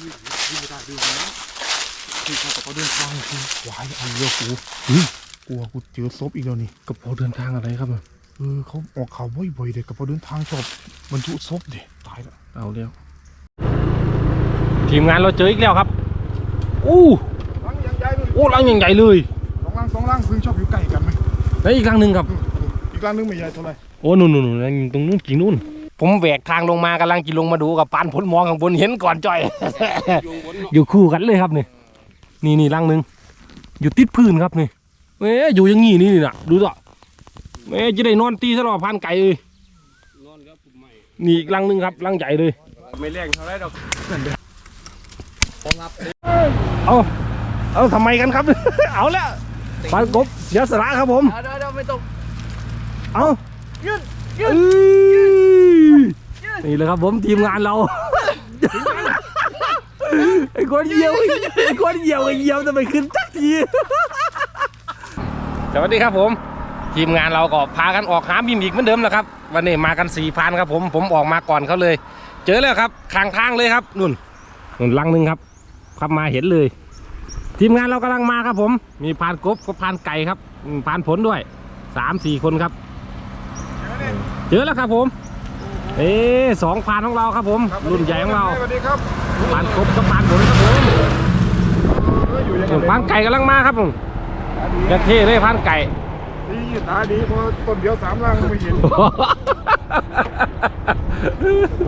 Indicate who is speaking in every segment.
Speaker 1: ไม่ได้ดูแล้วคือเขากระเป๋าเดินทางคือวายอันเดียวกูเฮ้ยกลัวกูเจอศพอีกแล้วนี่
Speaker 2: กระเป๋าเดินทางอะไรครับ
Speaker 1: เออเขาออกข่าวบ่อยๆเด็กกระเป๋าเดินทางชอบบรรทุกศพเด็ตายแล้ว
Speaker 2: เอาเร็วทีมงานเราเจออีกแล้วครับอู้
Speaker 1: ลังยังใหญ่เลย
Speaker 2: โอ้ลังใหญ่ๆเลย
Speaker 1: สองลังสองลังพึ่งชอบอยู่ใกล้กันไหม
Speaker 2: แล้วอีกลังหนึ่งครับ
Speaker 1: อืมอีกลังนึงไม่ใหญ่เท่าไหร่
Speaker 2: โอ้นู่นนู่นนู่นนั่นตรงนู้นกิ่งนู่น ผมแหวกทางลงมากำลังกินลงมาดูกับปานผลมองข้างบนเห็นก่อนจ่อย อยู่คู่กันเลยครับนี่นี่นี่ลังหนึ่งอยู่ติดพื้นครับนี่เอ้ยอยู่อยังงี้นี่น่ะ ดูต่อเอ้ยจะได้นอนตีซะหรอพันไก่เลย
Speaker 3: นอนครับผมไม่
Speaker 2: นี่อีกลังหนึ่งครับลังใหญ่เลย
Speaker 3: ไม่แรงเท่าไรดอก
Speaker 2: เอาเอาทำไมกันครับ เอาแล้วปานกบเดี๋ยวสระครับผม
Speaker 3: เดี๋ยวเดี๋ยวไม่ต้อง
Speaker 2: เอา
Speaker 3: ยืด
Speaker 2: เอ้ย นี่เลยครับผมทีมงานเรา ไอ้คนเหี่ยวไอ้คนเหี่ยวไอ้เหี่ยวจะไปขึ้นจักทีสวัสดีครับผม ทีมงานเราก็พากันออกหาบินอีกเหมือนเดิมแหละครับ วันนี้มากันสี่พันครับผมผมออกมาก่อนเขาเลย เจอแล้วครับข้างทางเลยครับนุ่นนุ่นลังหนึ่งครับขับมาเห็นเลย ทีมงานเรากำลังมาครับผม มีพานกบกับพานไก่ครับพานผลด้วยสามสี่คนครับ เจอแล้วครับผม เอ๊สองพานของเราครับผม รุ่นใหญ่ของเรา
Speaker 1: สวัสดีครับ
Speaker 2: พานกบกับพานผลครับผม
Speaker 1: เอออยู่ยังไง
Speaker 2: พานไก่กำลังมาครับผม
Speaker 1: ตาดี
Speaker 2: กระเทเลยพานไก่
Speaker 1: ดีตาดีเพอต้นเดียวสามลังไม่เห็น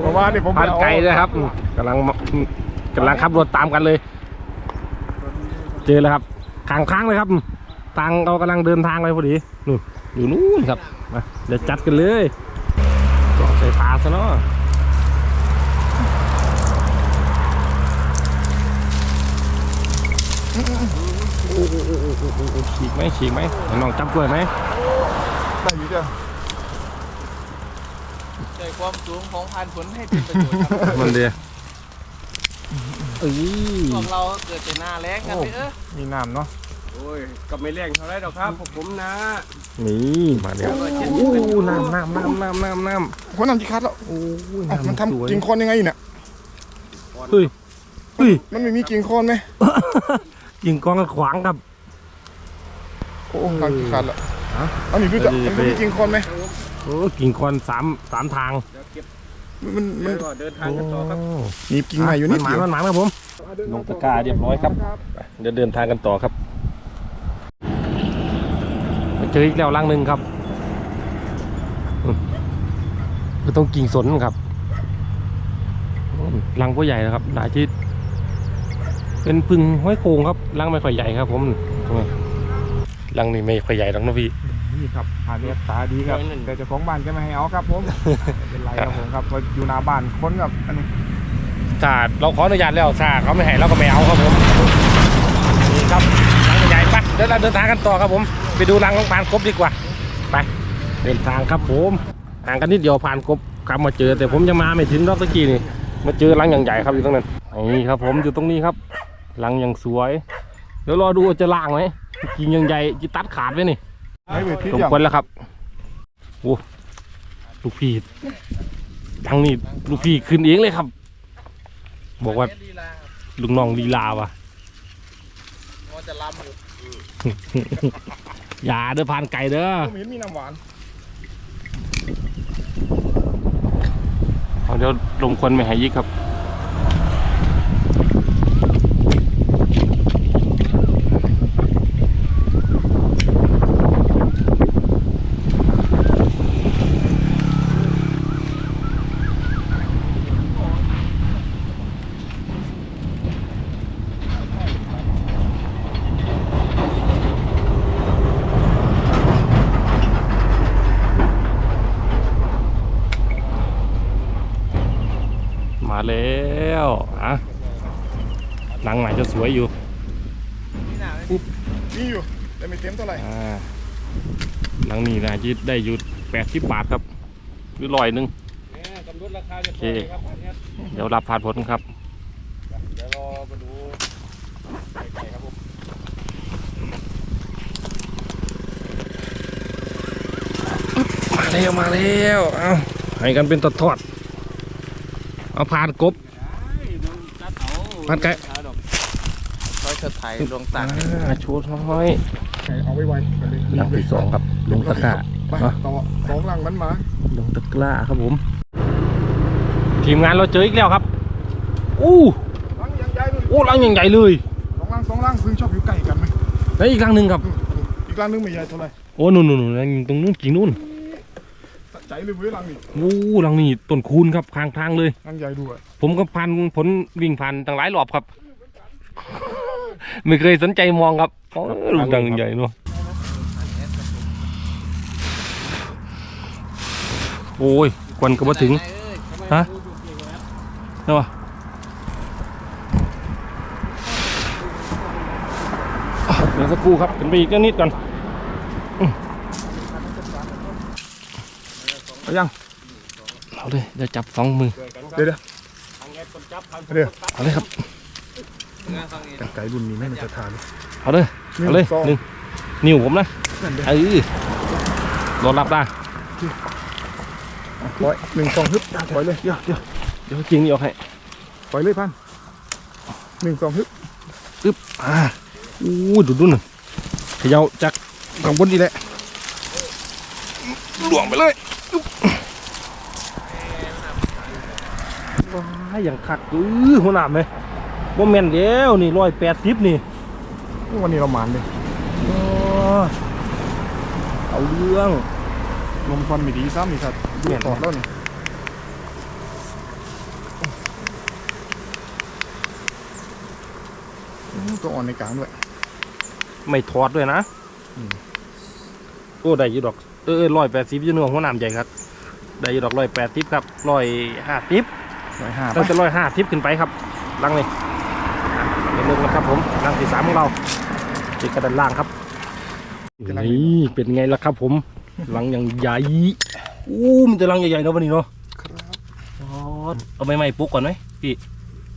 Speaker 1: เพราะว่านี่ผมป
Speaker 2: พาน
Speaker 1: เอา
Speaker 2: ไก่นะครับอืมกำลังกำลังขับรถตามกันเลย เจอแล้วครับข้างค้างเลยครับตังเรากำลังเดินทางไปพอดีนู่นอยู่นู่นครับมาเดี๋ยวจัดกันเลยจอดใส่ ปลาซะเนาะฉีกไหมฉีกไหมให้น้องจับกล้วยไหม
Speaker 1: ได้อยู่จ้ะ
Speaker 3: ใช้ความสูงของพันผลให้เป็นประโยชน์ครับ
Speaker 2: มันเดียเอ้ย
Speaker 3: พวกเราเกิดแต่หน้าแรงกันเลยเออ
Speaker 1: มีน้ำเนาะ
Speaker 3: โอ้ยก็ไม่แรงเท่าไรดอกครับพวกผมนะ
Speaker 2: นี่มาแล้วโอ้น้ำน้ำน้ำน้ำน้ำน้ำ
Speaker 1: คนน้ำจีคัดแล้ว
Speaker 2: โอ้ย
Speaker 1: เอ้ามัน
Speaker 2: น้ำสวย
Speaker 1: ทำกิ่งโคนยังไงเนี่ย
Speaker 2: เฮ้ยเฮ้ย
Speaker 1: มันไม่มีกิ่งโคนไหม
Speaker 2: ยิงกองกันขวางครับ
Speaker 1: โอ้น้ำจีคัดแล้ว
Speaker 2: ฮะ
Speaker 1: อันนี้ดูจะ
Speaker 2: ไปดิ
Speaker 1: มันมีกิ่งโคนไหม
Speaker 2: โอ้กิ่งคอนสามสามทาง
Speaker 3: เดี๋ยวเก็บ
Speaker 1: มันมั
Speaker 3: เดี๋ย
Speaker 1: น
Speaker 3: วก็เดินทางกันต่อครับ
Speaker 1: หนีบกิ่งใหม่อยู่นิด
Speaker 2: หมา
Speaker 1: เดียว
Speaker 2: มันหมาครับผมลงตะกร้าเรียบร้อยครับเดี๋ยวเดินทางกันต่อครับมา เจออีกแล้วลังหนึ่งครับอืมก็ต้องกิ่งสนครับอืมลังก็ใหญ่นะครับ หลายที่เป็นพึ่งห้อยโคงครับลังไม่ค่อยใหญ่ครับ ผมลังนี่ไม่ค่อยใหญ่หรอกนะพี่
Speaker 1: นี่ครับผ่านเรียกตาดีครับแต่เจ้าของบ้านจะไม่ให้เอาครับ ผมไม่เป็นไรครับผมครับเพราะอยู่หน้าบ้านคนกับอันนี้
Speaker 2: ถ้าเราขออนุญาตแล้วถ้าเขาไม่ให้เราก็ไม่เอาครับผมนี่ครับลังใหญ่ๆไปเดี๋ยวเราเดินทางกันต่อครับผม ไปดูรังของพานกบดีกว่า ไปเดินทางครับผมห่างกันนิดเดียวผ่านกบกลับมาเจอ แต่ผมจะมาไม่ถึงรอบตะกี้นี่มาเจอรังอย่างใหญ่ครับอยู่ตรงนั้นนี่ครับ ผมอยู่ตรงนี้ครับรังอย่างสวยเดี๋ยวรอดูจะล่างไหมกิ่งอย่างใหญ่จะตัดขาดไว้นี่สมควรแล้วครับโอ้ลูกพี่ทางนี้ลูกพี่ขึ้นเองเลยครับ บอกว่า
Speaker 3: ลุ
Speaker 2: งน้องลีลาว่ะ
Speaker 3: ว่าจะลำอยู่
Speaker 2: อย่าเด้อพานไก่เด้อ
Speaker 1: ผมเห็นมีน้ำหวาน
Speaker 2: เอาเดี๋ยวลมควันไม่หายยิกครับ แล้วอะหลังใหม่จะสวยอยู่
Speaker 3: นี่หนาเลย
Speaker 1: มีอยู่แต่ไม่เต็มเท่าไหร่
Speaker 2: อ่าหลังนี้นะจะได้อยู่แปดสิบบาทครับหรือร้อยหนึ่ง
Speaker 3: เนี่ยกำหนดราคาจะ
Speaker 2: โอเค
Speaker 3: ครับอันเนี้ย
Speaker 2: เดี๋ยวรับผ่านผลครับ
Speaker 3: เดี๋ยวรอมาดูไก่ๆครับผม
Speaker 2: มาแล้วมาแล้วเอาให้กันเป็นทอดๆ เอาผ่านกบ
Speaker 3: ได้มันจัดเอา
Speaker 2: พันไก่
Speaker 3: ซอยเธอไทยลวงตัก
Speaker 2: อ่าชูน้อย
Speaker 1: เอาไว้ไว้ไปเลย
Speaker 2: หลังที่สองครับลงตะกร้า
Speaker 1: ไป
Speaker 2: เนาะ
Speaker 1: ต่อสองหลังมันมา
Speaker 2: ลงตะกร้าครับผม ทีมงานเราเจออีกแล้วครับอู้
Speaker 1: หลังยังใหญ่เลย
Speaker 2: โอ้ลังยังใหญ่เลย
Speaker 1: สองหลังสองหลังพึ่งชอบอยู่ใกล้กันไหม
Speaker 2: แล้วอีกลังหนึ่งครับ
Speaker 1: อืมอีกหลังนึงไม่ใหญ่เท่าไหร่
Speaker 2: โอ้นู่นนู่นนู่นลังตรงนู้นกิ่งนู้น
Speaker 1: สะ ใจเลยเว้ยหลังนี่
Speaker 2: โอ้ลังนี้ต้นคูณครับข้างทางเลย
Speaker 1: หลังใหญ่ด้วย
Speaker 2: ผมก็พันผลวิ่งผ่านตั้งหลายรอบครับ ไม่เคยสนใจมองครับโอ้ลูกดังใหญ่เนาะโอ้ยควันก็มาถึงฮะใช่ปะอะเดี๋ยวสักครู่ครับเป็นไปอีกนิดก่อน
Speaker 1: เอายัง
Speaker 2: เอาเลยเดี๋ยวจับสองมือ
Speaker 1: เดี๋ยวเดี๋ยวเดี๋ยว
Speaker 2: เอาเลยครับ
Speaker 1: แต่ไก่รุ่นนี้ไม่มันจะทาน
Speaker 2: เอาเลยเอาเลย
Speaker 1: สอง
Speaker 2: หนึ่งนิ้วผมนะ
Speaker 1: นั่นเด้อ
Speaker 2: เออรอรับได้
Speaker 1: ปล่อยหนึ่งสองฮึบปล่อยเลยเดี๋ยวเดี๋ยว
Speaker 2: เดี๋ยวจริงนี่เอาให้
Speaker 1: ปล่อยเลยพันหนึ่งสองฮึบ
Speaker 2: อึ๊บอ่าอู้ดูดูหน่อยเขย่าจากข้างบนนี่แหละหลวงไปเลย อึ๊บว้ายอย่างคักอื้อหัวหน้าไหมว่าแม่นแล้วนี่ร้อยแปดสิบนี่
Speaker 1: วันนี้เราหมานเลย
Speaker 2: โอ้เอาเรื่อง
Speaker 1: ลมควันไม่ดีซ้ำอีกครับดู
Speaker 2: เนี่ย
Speaker 1: ตอดแล้วนี่อืมตัวอ่อนในกลางด้วย
Speaker 2: ไม่ถอดด้วยนะ
Speaker 1: อืม
Speaker 2: โอ้ได้อยี่ดอก เออร้อยแปดสิบยี่หน่วงหัวหน้าใหญ่ครับ ได้อยี่ดอกร้อยแปดสิบครับร้อยห้าสิบ
Speaker 1: ร้อยห้า
Speaker 2: ตั้งแต่ร้อยห้าสิบขึ้นไปครับลังนี่อะเดี๋ยวเริ่มนะครับผมลังที่สามของเราที่กระดานล่างครับนี่เป็นไงล่ะครับผมลังอย่างใหญ่อู้มันจะลังใหญ่ๆเนาะวันนี้เนาะอ๋อเอาไม้ๆปุ๊กก่อนไหมพี่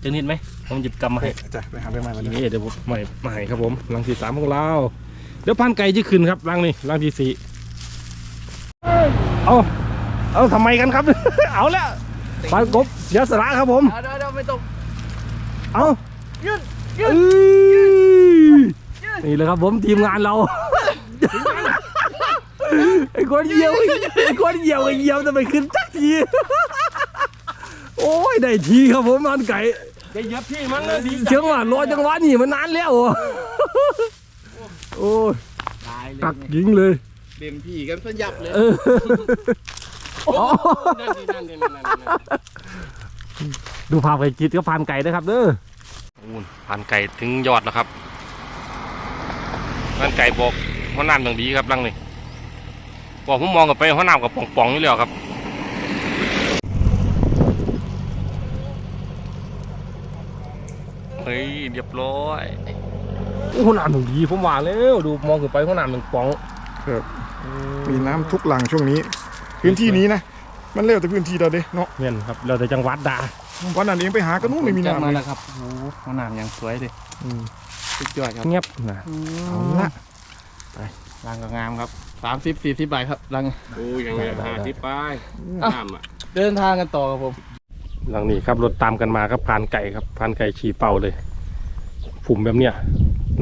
Speaker 2: จะนิดไหมผมหยิบกำมาให้
Speaker 1: จ้ะไปหาไปใหม่มาเลย
Speaker 2: นี่เดี๋ยวผมใหม่ใหม่ครับผมลังที่สามของเราเดี๋ยวพันไก่จะขึ้นครับลังนี่ลังที่สี่เอาเอาทำไมกันครับ เอาแล้ว พันกบเสียสละครับผม
Speaker 3: เดี๋ยวเดี๋ยวไม่ตก
Speaker 2: เอายืดยืดนี่เลยครับผมทีมงานเราไอ้คนเหยียวไอ้คนเหยียวไอ้เหยียวจะไปขึ้นจักทีโอ้ยได้ทีครับผมมันไก่
Speaker 3: ได้ยับพี่มันเลยดี
Speaker 2: เชื่อว่ารอจังหวะนี่มันนานแล้วอะโอ้ย
Speaker 3: ตายเล
Speaker 2: ตัก
Speaker 3: ย
Speaker 2: ยิงเลย
Speaker 3: เต็มพี่กันซะยับเลย
Speaker 2: เออ
Speaker 3: โอ้นั่นนี่นั่นนี่นั่นนี่
Speaker 2: ดูภาพไก่จิตก็พานไก่นะครับเด้อพานไก่ถึงยอดแล้วครับพานไก่บอกหัวน้ำอย่างดีครับลังนี่บอกผมมองกลับไปหัวน้ำกับป่องๆนี่แล้วครับเฮ้ยเรียบร้อยโอ้หัวน้ำอย่างดีผมว่าแล้วดูมองกลับไปหัวน้ำหนึ่งป่อง
Speaker 1: มีน้ำทุกหลังช่วงนี้ พื้นที่นี้นะมันเร็วแต่พื้นที่เราเด้เนาะ
Speaker 2: เนี่ยครับเราแต่จังหวัดดา
Speaker 1: วันนั้นเองไปหาก็นู้นไม่มี
Speaker 3: จับ
Speaker 1: น้ำ
Speaker 3: มา
Speaker 1: เล
Speaker 3: แล้
Speaker 1: ยว
Speaker 3: ครับโอ้โหหัวหนามยังสวยเลย
Speaker 1: อืม
Speaker 3: สุดยอดครับ
Speaker 2: เงียบนะเอาละ
Speaker 3: รังก็งามครับสามสิบสี่สิบใบครับรัง
Speaker 4: โอ้ยยังไง
Speaker 2: ได้ได้
Speaker 4: หาที่ป้าย
Speaker 3: อะ
Speaker 4: น้ำอะ
Speaker 3: เดินทางกันต่อครับผม
Speaker 2: หลังนี้ครับรถตามกันมาครับพานไก่ครับพานไก่ฉี่เป่าเลยผุ่มแบบเนี้ย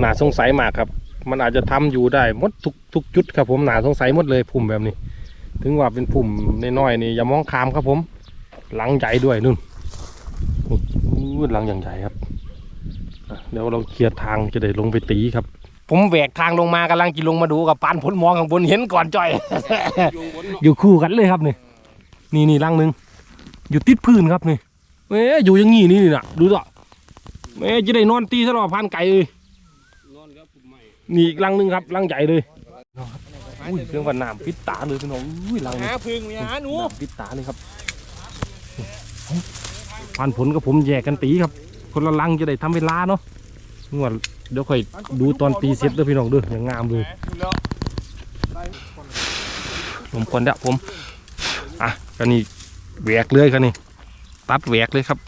Speaker 2: น่าสงสัยมากครับ มันอาจจะทำอยู่ได้หมดทุกทุกจุดครับผมน่าสงสัยหมดเลยผุ่มแบบนี้ ถึงว่าเป็นผุ่มน้อยๆนี่อย่ามองข้ามครับผม หลังใหญ่ด้วยนู่นอู้หลังอย่างใหญ่ครับอะเดี๋ยวเราเคลียร์ทางจะได้ลงไปตีครับ ผมแหวกทางลงมากำลังจะลงมาดูกับปานผลมองข้างบนเห็นก่อนจ่อย
Speaker 4: อยู่บนเนาะ
Speaker 2: อยู่คู่กันเลยครับนี่นี่นี่รังหนึ่งอยู่ติดพื้นครับนี่เอ้ยอยู่อย่างงี้นี่นี่น่ะ ดูต่อเอ้ยจะได้นอนตีตลอดพันไก่เลย
Speaker 4: นอนกับผมไม่
Speaker 2: นี่อีกรังหนึ่งครับรังใหญ่เลย อุ้ยเรื่องว่าน้ำปิดตาเลยพี่น้องอุ้ยรังนี้
Speaker 3: หาพึ่งมีหาหนู
Speaker 2: น้ำปิดตาเลยครับพันผลกับผมแยกกันตีครับ คนละรังจะได้ทำเวลาเนาะงวดเดี๋ยวค่อยดูตอนตีเสร็จเด้อพี่น้องเด้ออย่างงามเลยผมควรเด้อผม อะก็นี่แหวกเลยครับนี่ตัดแหวกเลยครับ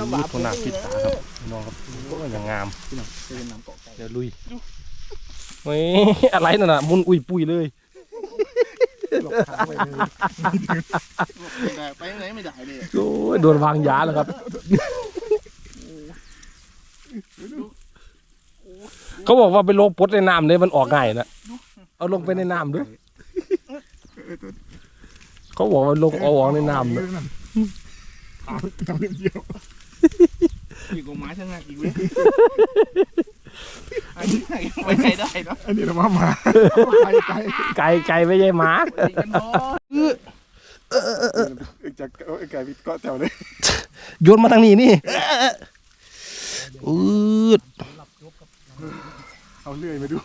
Speaker 3: ลำบาก
Speaker 2: คนหนัก พิษตาครับพี่น้องครับก็อย่างงามเดี๋ยวลุยเฮ้ยอะไรนั่นน่ะมุนอุยปุยเลย
Speaker 1: หลอกทางไปเลยแต่ไปไหนไม่ได้เลย
Speaker 2: โอ้ยโดนวางยาแล้วครับ เขาบอกว่าไปลงปลดในน้ำเลยมันออกง่ายนะเอาลงไปในน้ำด้วยเขาบอกว่าลงเอาออกในน้ำนะ
Speaker 1: ทำเรื่องเดียว
Speaker 3: อีกกว่าหมาชะงักอีกเว้ยอันนี้ไว้ใจได้เนาะ
Speaker 1: อันนี้เรามามาไกลไกล
Speaker 2: ไก่ไก่ไม่ใช่หมา
Speaker 3: ดีกันเนาะ
Speaker 1: จากไก่พิษเกาะแถวเลย
Speaker 2: โยนมาทางนี้นี่อืด
Speaker 1: เอาเลื่อยมาดู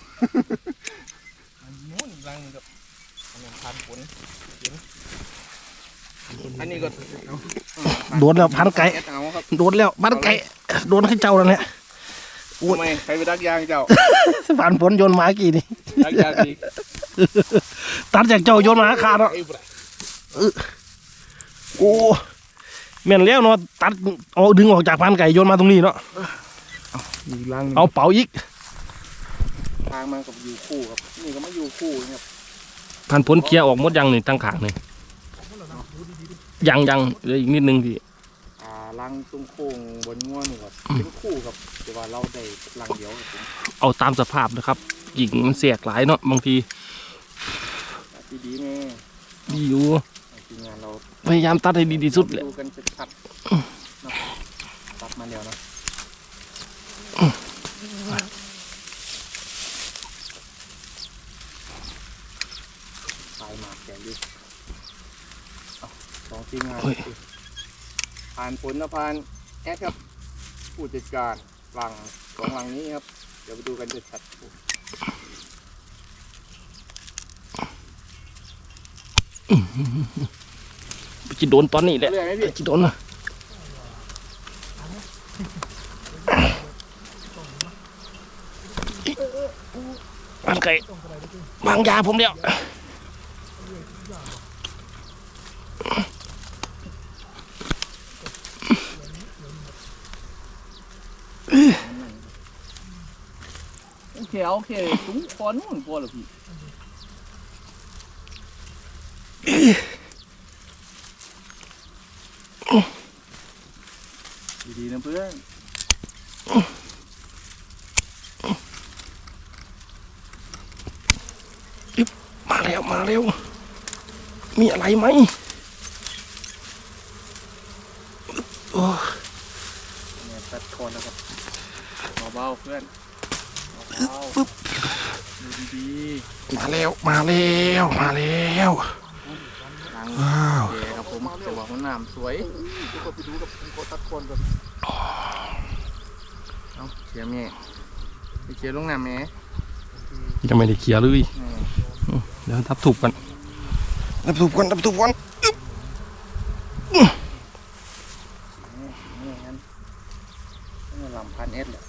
Speaker 3: อันนู้นรังกับอันนั้นพันผล อันนี้ก็
Speaker 2: โดนแล้วพันไก่
Speaker 3: แอดเอาครับ
Speaker 2: โดนแล้วพันไก่โดนให้เจ้าแล้วเนี่ย
Speaker 3: ทำไมใครไปดักยางเจ้า
Speaker 2: ผ่านผลโยนหมากี่นี่
Speaker 3: ดักยางดี
Speaker 2: ตัดจากเจ้าโยนหมาขาดเนาะ
Speaker 3: ไอ้บ่ได้
Speaker 2: โอ้แม่นแล้วเนาะตัดเอาดึงออกจากพันไก่โยนมาตรงนี้เนาะ
Speaker 1: มีรัง
Speaker 2: เอาเป๋าอีก
Speaker 3: ทางมันกับอยู่คู่ครับนี่ก็มาอยู่คู่ครับ
Speaker 2: พันผลเคลียร์ออกหมดยังนี่ตั้งขางนี่ ยังยังเหลืออีกนิดนึงพี่
Speaker 3: อ่าลังตรงโค้งบนง่วนนี่ครับเป็นคู่ครับแต่ว่าเราได้ลังเดียวครับผม
Speaker 2: เอาตามสภาพนะครับหญิงมันเสียกหลายเนาะบางที
Speaker 3: ตัดดีๆแม่
Speaker 2: ดีอยู่
Speaker 3: ทีมงานเรา
Speaker 2: พยายามตัดให้ดีที่สุดเลย
Speaker 3: ดูกันชัดๆเนาะตัดมาแล้วเนาะปลายหมากแกดิเอาสองทีมงานผ่านผ ลนะผ่านแอดครับ ผู้จัดการหลังสองหลังนี้ครับ เดี๋ยวไปดูกันจะชัดๆ
Speaker 2: จะโดนตอนนี้แหละ
Speaker 3: เรื่อยไหมพี่
Speaker 2: จะโดนนะพันไก่วางยาผมเดียว
Speaker 3: โอเคโอเคสูงพอนู่นพอเหรอพี่ดีๆนะเพื่อน
Speaker 2: มาแล้วมาแล้วมีอะไรไหมโอ้
Speaker 3: เนี่ยตัดคอนนะครับเบาๆเพื่อนเบาๆดูดี
Speaker 2: มา แล้วมาแล้วมาแล้ว
Speaker 3: ๆทาง
Speaker 2: ว้าว
Speaker 3: เจครับผมแต่ว่ามันน้ำสวย
Speaker 1: ทุกคนไปดูกับผมขอตัดคนก่อน
Speaker 3: เอ้าเชียร์แม่ไปเชียร์ลงน้ำแม่
Speaker 2: ยังไม่ได้เคลียร์เลย
Speaker 3: แม่
Speaker 2: เดี๋ยวทับถูกกันทับถูกกันทับถูกกัน
Speaker 3: แม่งั้นนี่ลำพันเอสแหละ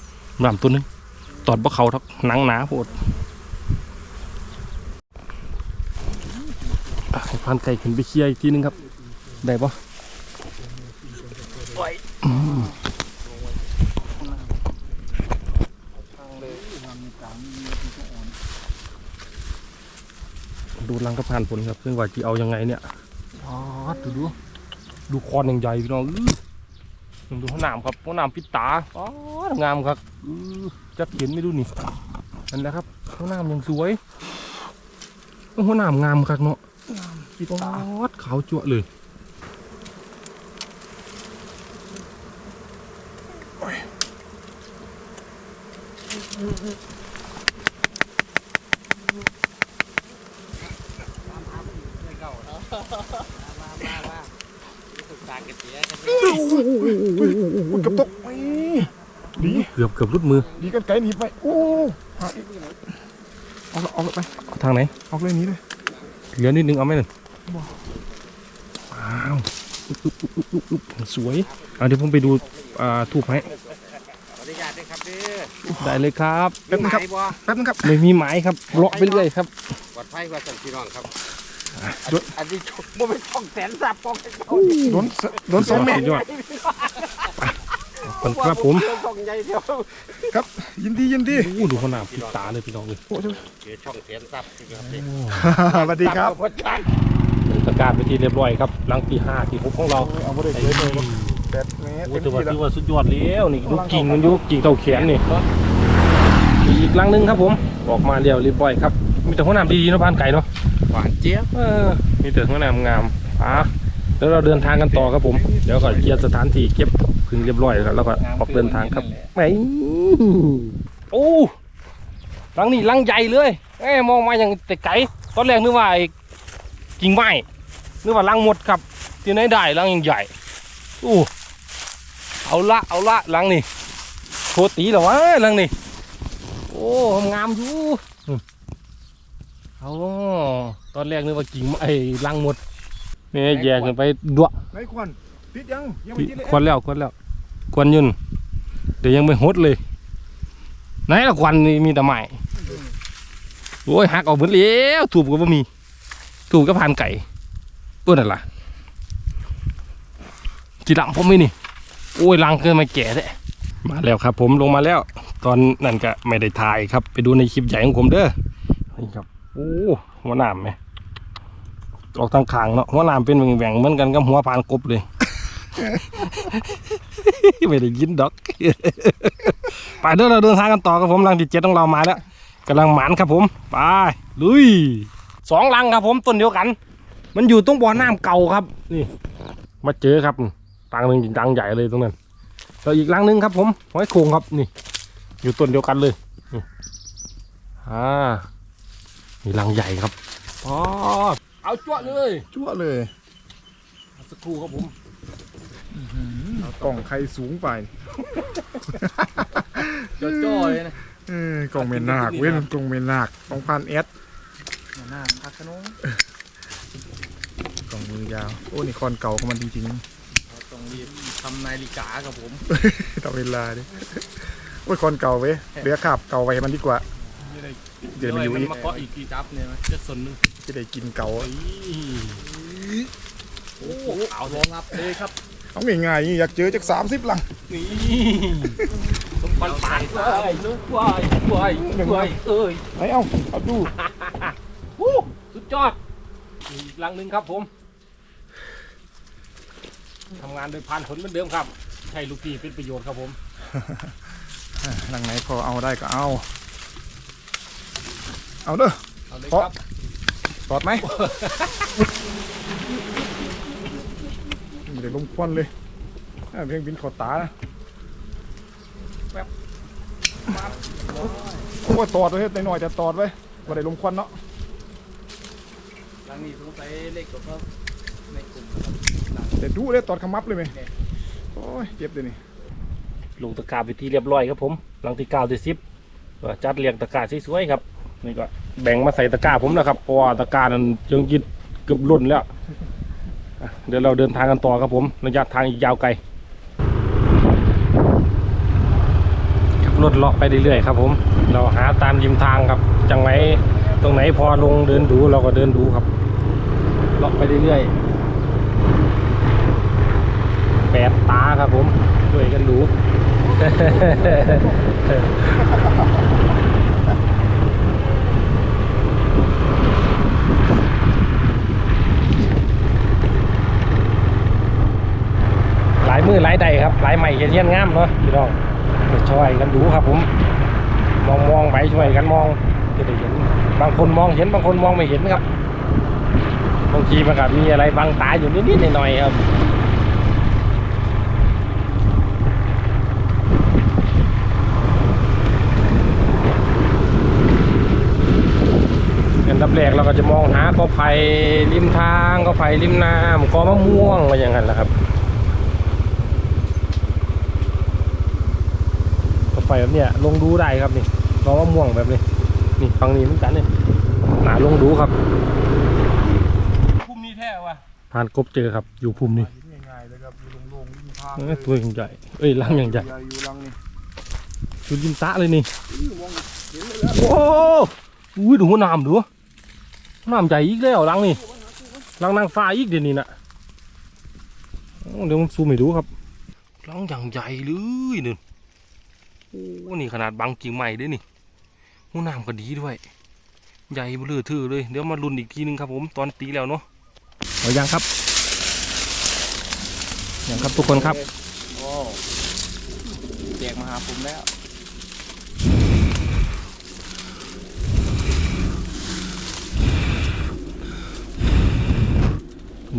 Speaker 2: ลำตัวหนึงตอดบ่เขาทักหนังหนาโพด อะให้พันไก่ขึ้นไปเคลียร์อีกทีนึงครับ ได้ปะอืม
Speaker 3: ทางเลย
Speaker 2: ดูรังกระพานผลครับเพื่อนว่าจะเอายังไงเนี่ยอ๋อดูดูดูคอนอย่างใหญ่พี่น้องอื้อดูหัวหนามครับหัวหนามปิดตาอ๋องามครับอื้อจะเห็นไม่ดูนี่นั่นแหละครับหัวหนามยังสวยหัวหนามงามครับเนาะ ปิดตาขาวจั่วะเลย
Speaker 1: มันกับตกไปดี
Speaker 2: เกือบเกือบรุดมือ
Speaker 1: ดีกันไกลหนีไปโอ้หาอีกเอาละเอาละไป
Speaker 2: เอาทางไหน
Speaker 1: เอาเลยหนี้เลย
Speaker 2: เหลือนิดนึงเอาไหมหนึ่ง
Speaker 1: บ่
Speaker 2: ว้าวอุ๊บอุ๊บอุ๊บอุ๊บอุ๊บสวยเอาเดี๋ยวผมไปดูอ่าทูบให้
Speaker 3: ขออนุญาตด้วยครับเด้อ
Speaker 2: ได้เลยครับ
Speaker 1: แป๊บนึงครับ
Speaker 3: ไหบ่
Speaker 1: แป๊บนึงครับ
Speaker 2: ไม่มีหมายครับเลาะไปเรื่อยครับ
Speaker 3: ปลอดภัยกว่าสันพี่น้องครับ
Speaker 1: โดน
Speaker 3: อันนี้บ่เป็นช่องแสนสับปองให้เขา
Speaker 1: โดนสโดนสองเมตร
Speaker 2: สุดยอด
Speaker 1: โค
Speaker 2: นครับผม
Speaker 3: เจอช่องใหญ่เดียว
Speaker 1: ครับยินดียินดี
Speaker 2: โอ้ดูขนาดปิดตาเลยพี่น้องเลย
Speaker 1: โอ้โห
Speaker 3: เจอช่องเสียนซับครับ
Speaker 1: สวัสดีครับ
Speaker 3: วัดจัน
Speaker 2: ประ กาศไปที่เรียบร้อยครับหลังที่ห้าที่หกของเรา
Speaker 1: เอาบ่ได้เยอะเลยแปดเมตร
Speaker 2: โอ้
Speaker 1: เต็ม
Speaker 2: ถือว่า
Speaker 1: ที่แล้ว
Speaker 2: ถือว่าสุดยอดแล้วนี่ลูกกิ่งมันอยุกกิ่งเท่าแขนนี่อีกหลังหนึงครับผมออกมาเรียวเรียบร้อยครับมีแต่หัวหน้าดีๆเนาะบ้านไก่เนาะ
Speaker 3: หวานเจี๊ยบ
Speaker 2: เออมีแต่หัวหน้างามอะแล้วเราเดินทางกันต่อครับผม เดี๋ยวก่อนเคลียร์สถานที่เก็บพึงเรียบร้อยแล้วแล้วก็ออกเดินทางครับไหนโอ้หลังนี้หลังใหญ่เลยเอ้ยมองมาอย่างแต่ไกลตอนแรกนึกว่าไอ้กิ่งไม้ นึกว่าหลังหมดครับที่ไหนได้หลังยังใหญ่อู้เอาละเอาละหลังนี่โคตรตีเหรอวะหลังนี่โอ้งามอยู่อืมเอาตอนแรกนึกว่ากิ่งไม้หลังหมดนี่แยกกันไปดวะ
Speaker 1: ไหนควันติดยังยังไม่ติดเลย
Speaker 2: ควันแล้วควันแล้วควันยืนเดี๋ยวยังไม่หดเลยไหนละควันนี่มีแต่ไม้โอ้ยหักออกหมดแล้วถูกก็บ่มีถูกก็ผ่านไก่ เปื้อนอะจีดำผมไม่นี่โอ้ยลังเกินมาแก่แท้มาแล้วครับ ผมลงมาแล้ว ตอนนั้นก็ไม่ได้ถ่ายครับ ไปดูในคลิปใหญ่ของผมเด้อนี่ครับโอ้หัวหนามไหมออกทางขางเนาะหัวหนามเป็นแหว่งๆเหมือนกันกับหัวพานกบเลยไม่ได้ยินดอก ไปเด้อเราเดินทางกันต่อครับผมลังที่เจ็ดของเรามาแล้วกำลังหมานครับผม ไปลุยสองลังครับผมต้นเดียวกัน มันอยู่ตรงบ่อน้ำเก่าครับ นี่ มาเจอครับตังหนึ่งจริงจังใหญ่เลยตรงนั้นแล้วอีกลังหนึงครับ ผมหอยโขงครับนี่ อยู่ต้นเดียวกันเลยนี่อ่านี่ลังใหญ่ครับอ๋อเอาจ้วะเลย
Speaker 1: ชั่วเลย
Speaker 2: สักครู่ครับผม
Speaker 1: กล่องใครสูงไป
Speaker 3: จ่อๆเลยนะ
Speaker 1: เออกล่องเมนนาคเว้นกล่องเมนนาคสองพันเอส
Speaker 3: หน้าพักขนม
Speaker 1: กล่อง มือยาว โอ้นี่คอนเก่าของมันจริง
Speaker 3: ต้องรีบทำนาฬิกาครับผม
Speaker 1: ๆต่อเวลาดิโอ้ยคอนเก่าเว้ยเหลือขาบเก่าไว้ให้มันดีกว่าเดี๋ยวมันอยู่อีก
Speaker 3: มาเกาะอีกกี่จับเนี่ยไหมจะสนนึง
Speaker 1: จะได้กินเก่า
Speaker 3: โอ้เอาลองรับเลยครับ
Speaker 1: เอาง่ายๆนี่อยากเจอจากสามสิบลัง
Speaker 2: นี่ต้องปันปานควายนุ๊กควายควายควายเอ้ย
Speaker 1: ไหนเอาเอาดู
Speaker 2: วู้สุดยอดนี่อีกลังหนึ่งครับผม ทำงานโดยพานผลเหมือนเดิมครับ ใช้ลูกพี่เป็นประโยชน์ครับผม
Speaker 1: ลังไหนพอเอาได้ก็เอา เอาเด้อ
Speaker 2: เอาเลย
Speaker 1: เพราะ
Speaker 2: ครับ
Speaker 1: ตอดไหมไม่ได้ลมควันเลยอ่าเพียงบินเขอตานะโอ้ยตอดไว้เฮ็ดหน่อยๆแต่ตอดไว้ว่าได้ลมควันเนาะ
Speaker 3: หลังนี้สงสัยเล็กกว่าเขาในกลุ่ม
Speaker 1: แต่ดูเลยตอดขมับเลยไหมโอ้ยเจ็บเลยนี่
Speaker 2: ลงตะกร้าไปที่เรียบร้อยครับผมหลังที่เก้าที่สิบก็จัดเรียงตะกร้าสวยๆครับนี่ก็แบ่งมาใส่ตะกร้าผมนะครับเพราะว่าตะกร้านั้นยังยิดเกือบล้นแล้วอะเดี๋ยวเราเดินทางกันต่อครับผมระยะทางอีกยาวไกลขับรถเลาะไปเรื่อยๆครับผม เราหาตามริมทางครับจังไหนตรงไหนพอลงเดินดูเราก็เดินดูครับเลาะไปเรื่อยๆ แปดตาครับผมช่วยกันดูหลายมือหลายใดครับ หลายใหม่เย็นๆงามเนาะพี่น้องช่วยกันดูครับผม มองมองไปช่วยกันมองจะได้เห็น บางคนมองเห็นบางคนมองไม่เห็นครับบางทีมันก็มีอะไรบังตาอยู่นิดๆหน่อยๆครับอันดับแรกเราก็ จะมองหากอไผ่ริมทางกอไผ่ริมน้ำกอมะม่วงอะไรอย่างนั้นแหละครับกาแฟแบบเนี้ยลงดูได้ครับนี่ร้องว่าม่วงแบบนี้นี่ฟังนี้เหมือนกันนี่หนาลงดูครับ
Speaker 3: ภูมินี้แท้ว่ะ
Speaker 2: ผ่านกบเจอครับ อยู่ภูมินี่
Speaker 1: ง่ายๆเลยครับอยู่โล่งๆริมทาง
Speaker 2: เอ้ยตัวอย่างใหญ่เอ้ยลังอย่างใหญ่
Speaker 1: อยู่ลังนี่
Speaker 2: อยู่ริมสระเลยนี่โอ้อุ้ยดูหัวน้ำดู น้ำใหญ่อีกแล้วลังนี่ลังนางฟ้าอีกเดี๋ยวนี้นะเดี๋ยวผมซูมให้ดูครับลังอย่างใหญ่เลยนี่โอ้นี่ขนาดบังกิ่งใหม่ด้วยนี่โอ้น้ำก็ดีด้วย ใหญ่เบลือทื่อเลย เดี๋ยวมาลุ้นอีกทีนึงครับผมตอนตีแล้วเนาะเอายังครับยังครับทุกคนครับ
Speaker 3: โอ้แจกมาหาผมแล้ว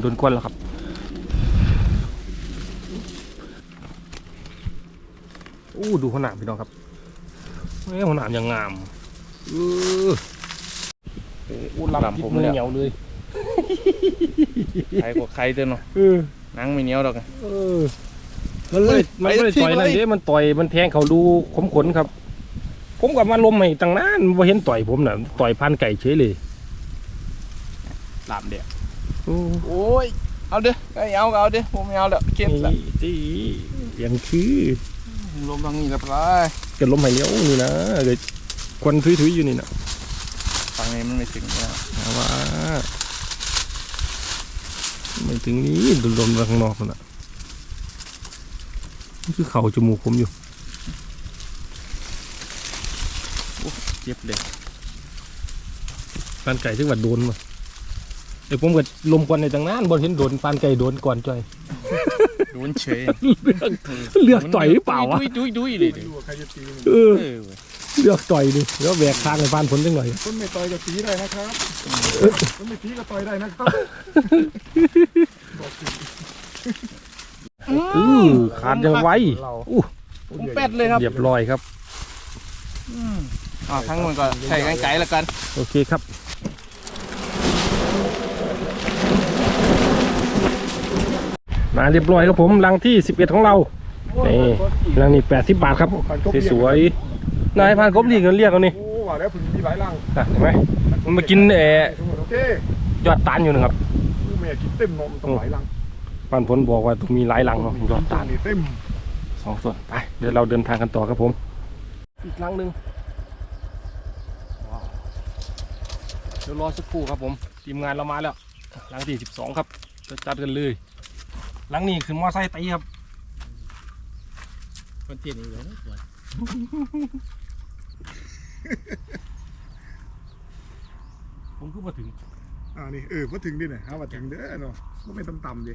Speaker 2: โดนกวนแล้วครับอู้ดูขนาดพี่น้องครับเอ้ยขนาดยังงามเอออู้ลำผมเหนียวเลย
Speaker 3: ใครกว่าใครเต้นเนาะ
Speaker 2: เออ
Speaker 3: หนังไม่เหนียวหรอก
Speaker 2: เออมันไม่ได้มันไม่ได้ต่อยนั่นเด้มันต่อยมันแทงเขาดูขมขนครับ ผมกับมาลมให้ตั้งนานว่าเห็นต่อยผมน่ะต่อยพันไก่เฉยเลย
Speaker 3: หลามเดียว
Speaker 2: โอ้
Speaker 3: โอ้ย เอาเด้อไอ้เอาก็เอาเด้อผมไม่เอาแล้วเก็บละ
Speaker 2: นี่จียังคือ
Speaker 3: ลมทางนี้แล้วปลา
Speaker 2: จะลมให้เลี้ยวนี่นะเดี๋ยวควันทุยๆอยู่นี่นะ
Speaker 3: ฝั่งนี้มันไม่ถึงนะ
Speaker 2: แต่ว่าไม่ถึงนี้ลมๆข้างนอกนั่นน่ะนี่คือเข่าจมูกผมอยู่
Speaker 3: เจ็บเลย
Speaker 2: ปานไก่ถึงว่าโดนมา เดี๋ยวผมก็ลมควันในตั้งนานบนเห็นโดนปานไก่โดนก่อนจ่อย
Speaker 3: โดนเฉย
Speaker 2: เลือกต่อยหรือเปล่าวะ
Speaker 3: ดุยดุยดุยเลย
Speaker 1: ไม่รู้ว่าใครจะตีมัน
Speaker 2: เออ
Speaker 3: เออเว้ย
Speaker 2: เลือกต่อยดิแล้วแหวกทางในพานผลจังหน่อย
Speaker 1: คนไม่ต่อยก็ตีได้นะครับคนไม่ตีก็ต่อยได้นะครับ
Speaker 2: อือขาดยังไวอู้
Speaker 3: ผมเป็ดเลยครับ
Speaker 2: เรียบร้อยครับ
Speaker 3: อ่าทั้งมันก็ใช้กันไกลแล้วกัน
Speaker 2: โอเคครับ มาเรียบร้อยครับผมรังที่ 11 ของเรานี่รังนี้80 บาทครับสวยๆนายพานกบลีกเงินเรียกเอานี่
Speaker 1: โอ้ว่าแล้วผมมีหลายลัง
Speaker 2: อะเห็นไหมมันมากินเออ
Speaker 1: ทั้งหมดโอเค
Speaker 2: ยอดตาลอยู่นะครับ
Speaker 1: กูแม่กินเต็มนมต้องหลายลัง
Speaker 2: ปานผลบอกว่าต้องมีหลายรังเนาะยอดตาล
Speaker 1: นี่เต็ม
Speaker 2: สองส่วนไปเดี๋ยวเราเดินทางกันต่อครับผม อีกครั้งหนึ่งว้าวเดี๋ยวรอสักครู่ครับผม ทีมงานเรามาแล้วหลังที่สิบสองครับจะจัดกันเลย หลังนี้คือมอไซค์ตีครับ
Speaker 3: คนเตียนอีกแล้ว
Speaker 2: ผมคือมาถึง
Speaker 1: อ่านี่เออมาถึงดิเนี่ยฮะมาถึงเด้อเนาะก็ไม่ต่ำๆดิ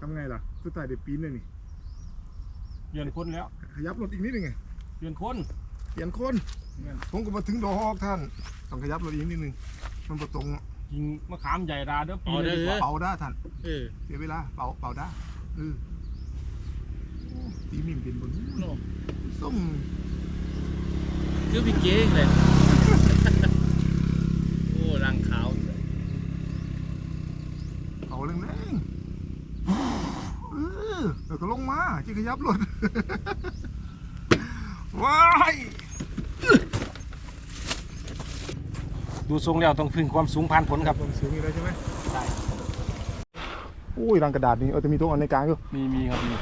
Speaker 1: ทำไงล่ะสุดท้ายเดี๋ยวปีนเลยนี่
Speaker 2: เปลี่ยนคนแล้ว
Speaker 1: ขยับรถอีกนิดนึงไง
Speaker 2: เปลี่ยนคน
Speaker 1: เปลี่ยนคนผมก็มาถึงดอกท่านต้องขยับรถอีกนิดนึงมันประตรง
Speaker 2: กินมะขามใหญ่ดาเด้อปีเลยดีกว่า
Speaker 1: เป่าได้ท่าน
Speaker 3: เออ
Speaker 1: เสียเวลาเป่าเป่าได้เออโอ้ตีนิ่มเป็นบนส้ม
Speaker 3: คือพี่เก๊เลย โอ้รังขาว
Speaker 1: เอาแรงๆเออแล้วก็ลงมาจะขยับรถ ว้าย
Speaker 2: ดูทรงแล้วต้องพึ่งความสูงผ่านผลครับ
Speaker 1: ลงสูงอีกแล้วใช่ไหมใช่โอ้ยรังกระดาษนี่เออจะมีตัวอันในกลางอยู่
Speaker 2: มีมีครับมี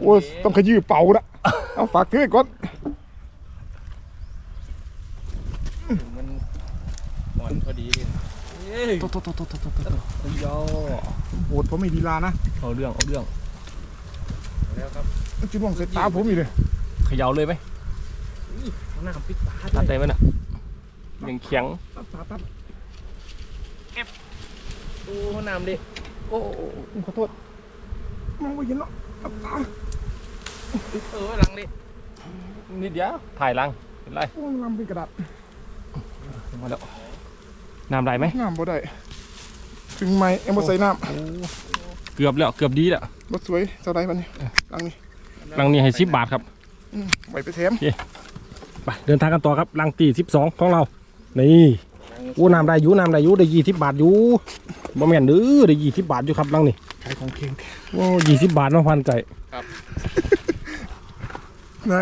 Speaker 1: โอ้ยต้องขยี้เป่าละเอาฝากถือไว้ก่อน
Speaker 3: มันหอนพอดีเลย
Speaker 2: โตโตโตโตโตโตโต
Speaker 3: ยอ
Speaker 1: โหดเพราะไม่ดีลานะ
Speaker 2: เอาเรื่องเอาเรื่อง
Speaker 3: แล้วครับ
Speaker 1: มันจุดมองใส่ตาผมอยู่เลย
Speaker 2: เขย่าเลยไหม
Speaker 3: หน้าปิดตา
Speaker 2: ตัดได้ไหมน่ะ ยังเขียง
Speaker 1: ตัดตาตัด
Speaker 3: โอ้น้ำดิ
Speaker 1: โอ้โอ้โอ้ขอโทษมองไม่เห็นหรอกตัดตา
Speaker 3: เออหลังดิ
Speaker 2: นิดเดียวถ่ายหลังเป็นไร
Speaker 1: โอ้ยงามเป็นกระดาษ
Speaker 2: มาแล้วน้ำไหลไหม
Speaker 1: งามบ่ได้ถึงไม้เอ็มบ่ใส่น้
Speaker 2: เกือบแล้วเกือบดีแล้วำ
Speaker 1: รถสวยเท่าไรมันนี่ลังนี้
Speaker 2: ลังนี้ให้สิบบาทครับ
Speaker 1: อืมไว้ไปแถม
Speaker 2: ไปเดินทางกันต่อครับลังตีสิบสองของเรา นี่อู้น้ำได้อยู่น้ำได้อยู่ได้ยี่สิบบาทอยู่บ่แม่นเด้อได้ยี่สิบบาทอยู่ครับลังนี่
Speaker 1: ขายของเค็ง
Speaker 2: โอ้ยี่สิบบาทน้องพันไก่
Speaker 1: ไหน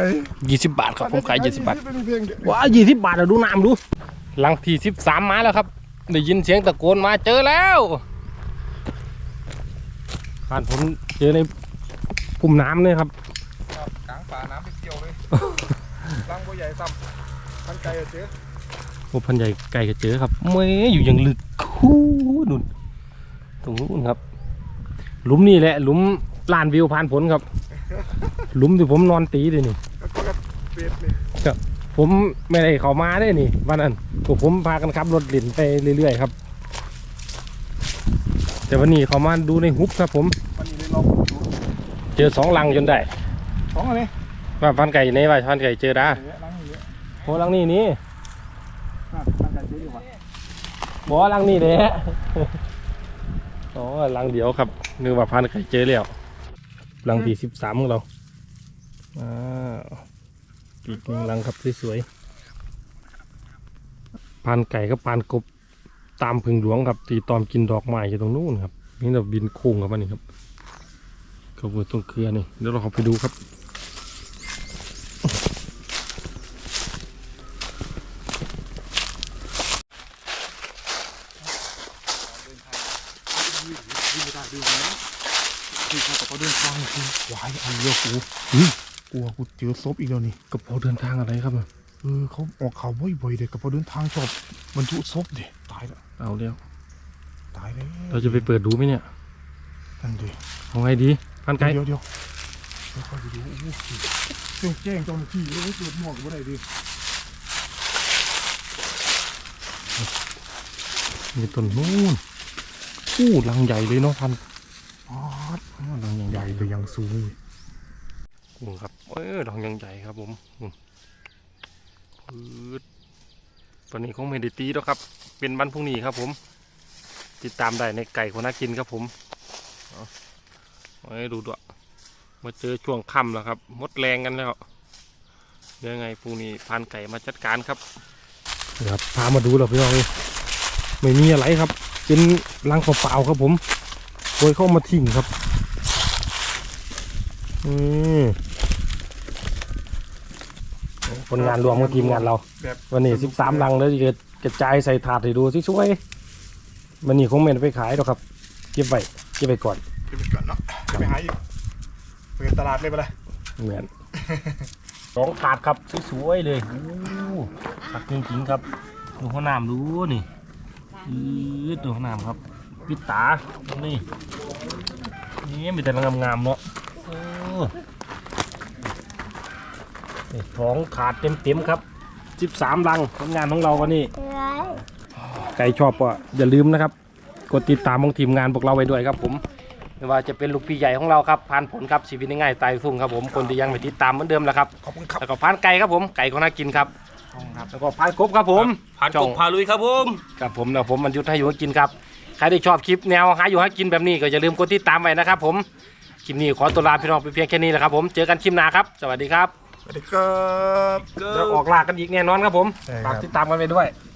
Speaker 2: ยี่สิบบาทครับผมขายยี่สิบบาท
Speaker 1: เป็นเพียงเดียว
Speaker 2: ว้ายี่สิบบาทอะดูน้ำดูลังที่สิบสามมาแล้วครับได้ยินเสียงตะโกนมาเจอแล้วผ่านผมเจอในปุ่มน้ำเนี่ยครับ
Speaker 1: ครับกลางป่าน้ำไปเกี่ยวเลยลังบ่ใหญ่ซ้ำทันใจอะเจ๊
Speaker 2: โอ้พันใหญ่ไก่ก็เจอครับเมยอยู่อย่างลึกคู่นุ่นตรงนู้นครับ หลุมนี่แหละ หลุมล้านวิวผ่านผลครับ หลุมที่ผมนอนตีเลยนี่
Speaker 1: ก็ก็เบ็ดนี่
Speaker 2: ผมไม่ได้เข้ามาได้นี่วันนั้นพวกผมพากันขับรถเล่นไปเรื่อยๆครับ แต่วันนี้เขามาดูในฮุบครับ ผม
Speaker 1: วันนี้เลยลองดู
Speaker 2: เจอสองลังจนได้
Speaker 1: สองอะไร
Speaker 2: ว่าพันไก่ในว่าพันไก่เจอดา
Speaker 1: เยอะล้างเยอะ
Speaker 2: โอ้ลังนี้นี่
Speaker 1: น่าตั้งใจซื้อดีกว่า
Speaker 2: บอลังนี้แหละอ๋อลังเดียวครับนึกว่าพันไก่เจอแล้วลังที่สิบสามของเราอ่าอีกหนึ่งลังครับสวยๆพันไก่กับพันกบตามพึงหลวงครับตีตอมกินดอกไม้อยู่ตรงนู้นครับนี่เราบินโค้งครับอันนี้ครับเขาเปิดตรงเครือนี่เดี๋ยวเราเข้าไปดูครับ
Speaker 1: วิ่งไม่ได้ดูนะคือเขาบอกเขาเดินทางคือ วายเอาเรือกูอุ้ยกลัวกูเจอศพอีกแล้วนี่
Speaker 2: กระเป๋าเดินทางอะไรครับ
Speaker 1: เออเขาออกข่าวบ่อยๆเด็กกับเขาเดินทางชอบบรรทุกศพเด็ตายแล้ว
Speaker 2: เอาเดียว
Speaker 1: ตายแล้ว
Speaker 2: เราจะไปเปิดดูไหมเนี่ย
Speaker 1: นั่นดิ
Speaker 2: เอาไงดีพันไก่
Speaker 1: เดี๋ยวเดี๋ยวเดี๋ยวค่อยไปดูโอ้โหเจ้าแจ้งเจ้าหน้าที่เลยเกิดหมอกก็ได้ดิ
Speaker 2: มีต้นนู่นอู้ลังใหญ่เลยเนาะพัน
Speaker 1: อ๋อ
Speaker 2: อ้าวลังยัง
Speaker 1: ให
Speaker 2: ให
Speaker 1: ญ่
Speaker 2: ญ่
Speaker 1: เลยยังสูงอยู่
Speaker 2: กุ้งครับ เออลังยังใหญ่ครับผมอืมปืดตอนนี้คงไม่ได้ตีแล้วครับ เป็นวันพรุ่งนี้ครับผม ติดตามได้ในไก่คนน่ากินครับผมเอาให้ดูด้วยมาเจอช่วงค่ำแล้วครับมดแรงกันแล้วเดี๋ยวยังไงพรุ่งนี้พานไก่มาจัดการครับเดี๋ยวครับพามาดูเราพี่น้องไม่มีอะไรครับ เป็นรังเปล่าๆครับผมโดยเข้ามาทิ้งครับ อืมคนงานรวมกับทีมงานเรา
Speaker 1: แบบ
Speaker 2: วันนี้สิบสามลังแล้วจะกระจายใส่ถาดให้ดูสิช่วยวันนี้คงไม่ได้ไปขายหรอกครับ เก็บไว้เก็บไว้ก่อน
Speaker 1: เก็บไปก่อนเนาะจะไปหาอีกเปิดตลาดเลยไปเลย
Speaker 2: เหมือน สองถาดครับสวยๆเลยโอ้สักจริงๆครับดูข้าวหนามดูนี่อืดดูข้าวหนามครับปิดตานี่นี่มีแต่งามๆเนาะ โอ้นี่ท้องขาดเต็มๆครับสิบสามลังผลงานของเราวันนี้ใครชอบก็อย่าลืมนะครับ กดติดตามของทีมงานพวกเราไว้ด้วยครับผมไม่ว่าจะเป็นลูกพี่ใหญ่ของเราครับพานผลครับชีวิตง่ายๆตายสุ่งครับผมคนที่ยังไม่ติดตามเหมือนเดิมแหละครับ
Speaker 1: ขอบคุณครับ
Speaker 2: แล้วก็พานไก่ครับผมไก่ก็น่ากินครับ
Speaker 1: ครับ
Speaker 2: แล้วก็พานกบครับผม
Speaker 4: ผ่านกบพาลุยครับผม
Speaker 2: ครับผมแล้วผมมันยุทธให้อยู่ให้กินครับใครที่ชอบคลิปแนวหาอยู่ให้กินแบบนี้ก็อย่าลืมกดติดตามไว้นะครับผม คลิปนี้ขอตัวลาพี่น้องไปเพียงแค่นี้แหละครับผม เจอกันคลิปหน้าครับ สวัสดีครับ
Speaker 1: สวัสดีครับ
Speaker 2: เดี๋ยวออกลากันอีกแน่นอนครับผม
Speaker 1: ใช่ครับ
Speaker 2: ฝากติดตามกันไปด้วย
Speaker 1: ค